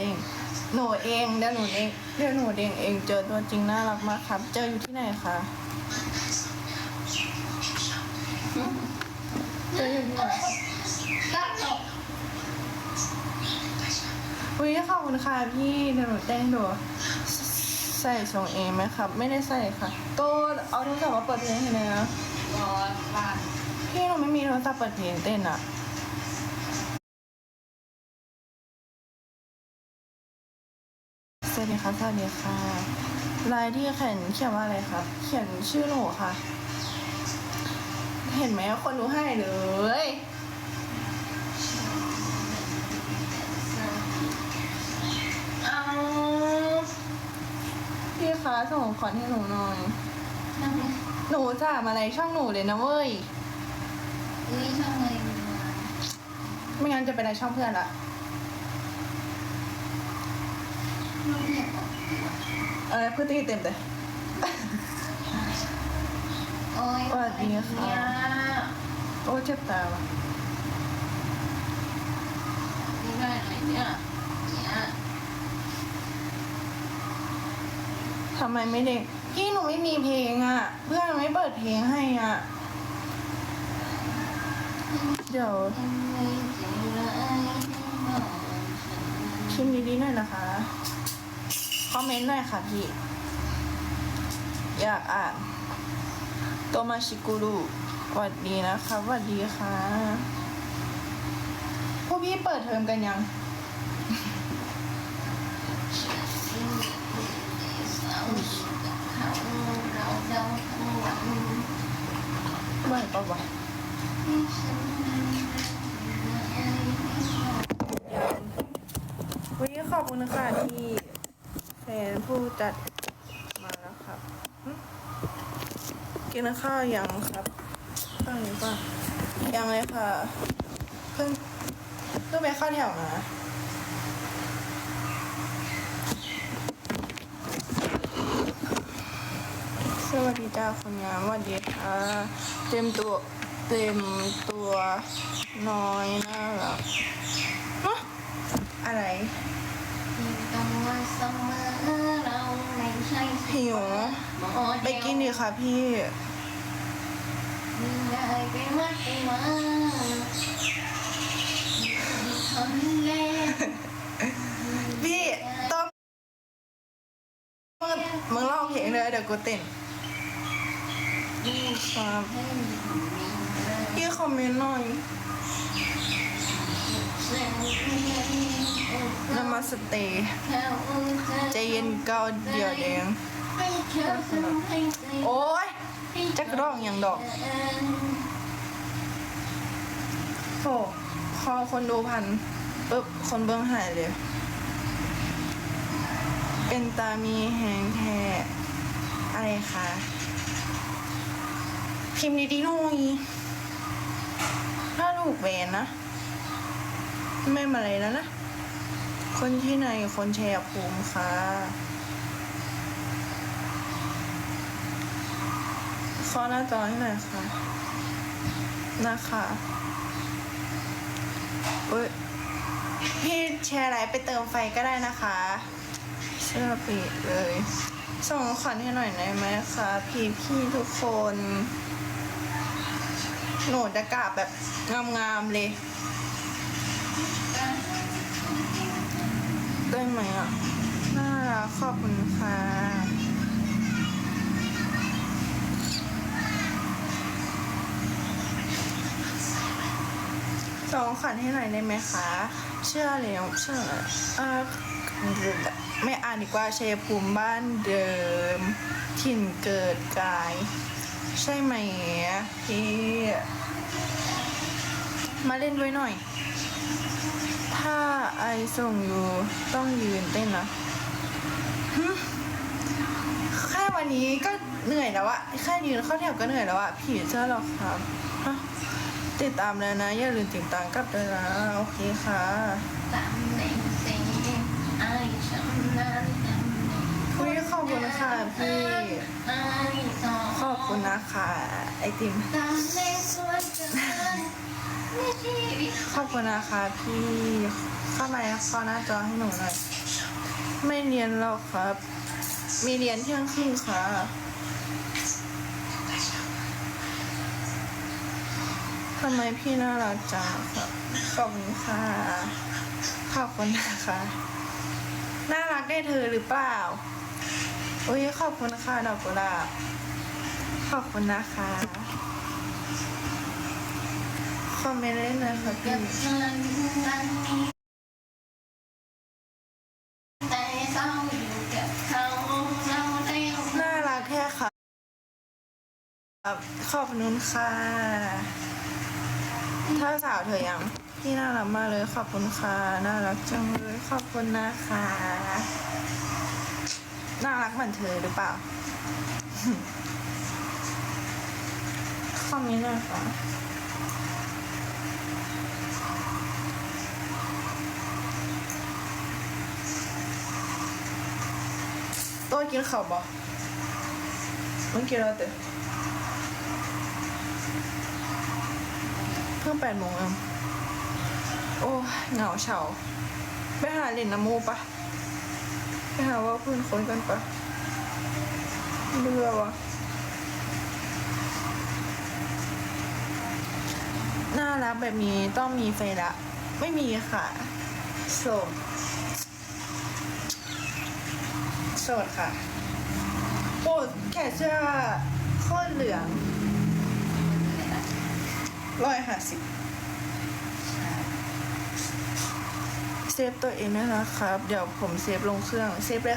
เด้งหนูเองเดี๋ยวหนูเองเดี๋ยวหนูเด้งเองเจอตัวจริงน่ารักมากครับ เจออยู่ที่ไหนคะเจออยู่ที่ไหนตั้งหรอกอุ้ยขอบคุณค่ะพี่เดี๋ยวหนูแต่งดูใส่ส่งเองไหมครับ ไม่ได้ใส่ค่ะก็เอาโทรศัพท์มาเปิดเพลงให้หน่อยนะรอบ้านพี่หนูไม่มีโทรศัพท์เปิดเพลงเต้นอะ ครับสวัสดีค่ะลายที่เขียนเขียนว่าอะไรครับ เขียนชื่อหนูค่ะ เห็นไหมคนดูให้เลยเอาพี่คะส่งของขวัญให้หนูหน่อยนั่งเลยหนูจ่ามอะไรช่องหนูเลยนะเว้ยอุ้ยช่างเลยมาไม่งั้นจะเป็นอะไรช่องเพื่อนละ ลูกเนี่ยบอกเออเพื่อนตีเต็มเลยโอ้ยสวัสดีค่ะเนี่ยโอ้เจ็บตาว่ะนี่ได้ไหนเนี่ยเนี่ย ทำไมไม่เด็กพี่หนูไม่มีเพลงอะ เพื่อนไม่เปิดเพลงให้อะ เดี๋ยวทำไมใจร้ายที่บอกฉันพิมพ์ดีๆหน่อยนะคะ คอมเมนต์หน่อยค่ะพี่ อยากอ่านโตมาชิกุรุสวัสดีนะคะสวัสดีค่ะพวกพี่เปิดเทอมกันยังสาวกับเขาเรายังวันเมื่อปะวะที่ฉันไม่ได้บอกวันนี้ขอบคุณค่ะที่ แฟนผู้จัดมาแล้วครับ กินข้าวยังครับข้าวนี้ป่ะยังเลยค่ะ เพิ่งเพิ่งไปเข้าแถวมาสวัสดีจ้าคุณงามสวัสดีค่ะเต็มตัวเต็มตัวน้อยน่ารักอะไรที่ต้อมาเสมอเราไม่ใช่ หิว ไปกินดีค่ะพี่มีได้ไปวัดไปมาทำแล้วพี่ต้องมึงมึงร้องเพลงเลยเดี๋ยวกูเต้นดีครับให้มีเรื่องพี่คอมเมนต์หน่อยเส้นเรื่องนามาสเตย์เขาจะใจเย็นเกาเดียวแดงให้เธอทำให้ใจ โอ้ยจักร้องอย่างดอกโหพอคนดูพันปุ๊บคนเบิ้งหายเลย เป็นตามีแหงแท้อะไรคะพิมพ์ดีๆหน่อยถ้าถูกแบนนะ ไม่มาเลยแล้วนะ คนที่ไหนคนแชร์ภูมิค่ะ ขอหน้าจอให้หน่อยค่ะนะคะเอ้ยพี่แชร์ไลฟ์ไปเติมไฟก็ได้นะคะเชื่อปีเลย ส่งขวัญให้หน่อยได้ไหมคะพี่พี่ทุกคน หนูจะกราบแบบงามๆเลยได้ไหมอะ น่ารักขอบคุณค่ะ สองขันให้หน่อยได้ไหมคะ เชื่อแล้วเชื่อเออไม่อ่านดีกว่าชัยภูมิบ้านเดิม ถิ่นเกิดกาย ใช่ไหมพี่ มาเล่นด้วยหน่อย ถ้าไอส่งอยู่ต้องยืนเต้นนะแค่วันนี้ก็เหนื่อยแล้วอะแค่ยืนเข้าแถวก็เหนื่อยแล้วอะผีเจ้าหรอกครับฮะ ติดตามแล้วนะ อย่าลืมติดตามกับด้วยนะโอเคค่ะตามในสียงไอ้ฉันนั้นคุยขอบคุณคค่ะพี่ขอบคุณนะคะไอติมขอบคุณนะคะพี่เข้ามาเข้าหน้าจอให้หนูหน่อยไม่เรียนหรอกครับ มีเรียนเที่ยงครึ่งค่ะ ทำไมพี่น่ารักจังครับขอบคุณค่ะขอบคุณนะคะน่ารักได้เธอหรือเปล่าอุ้ยขอบคุณค่ะดอกกุหลาบขอบคุณนะคะคอมเมนต์เล่นเลยค่ะกัพี่บฉันนั้นแต่เราอยู่กับเขาเราน่ารักแค่ค่ะขอบคุณค่ะ ถ้าสาวเธอยังพี่น่ารักมากเลยขอบคุณค่ะน่ารักจังเลยขอบคุณนะคะน่ารักเหมือนเธอหรือเปล่าคอมเมนต์หน่อยค่ะตัวกินข้าวบ่มันกินแล้วเตะเพิ่งแปดโมงเองโอ้เหงาเฉาไปหาเล่นน้ำมูปะไปหาว่าเพื่อนคนกันปะเบื่อวะน่ารักแบบนี้ต้องมีแฟละ ไม่มีค่ะ โสด โสดค่ะโอ้แขนเสื้อโคตรเหลือง ร้อยห้าสิบเซฟตัวเองด้วยนะครับ เดี๋ยวผมเซฟลงเครื่อง เซฟเลย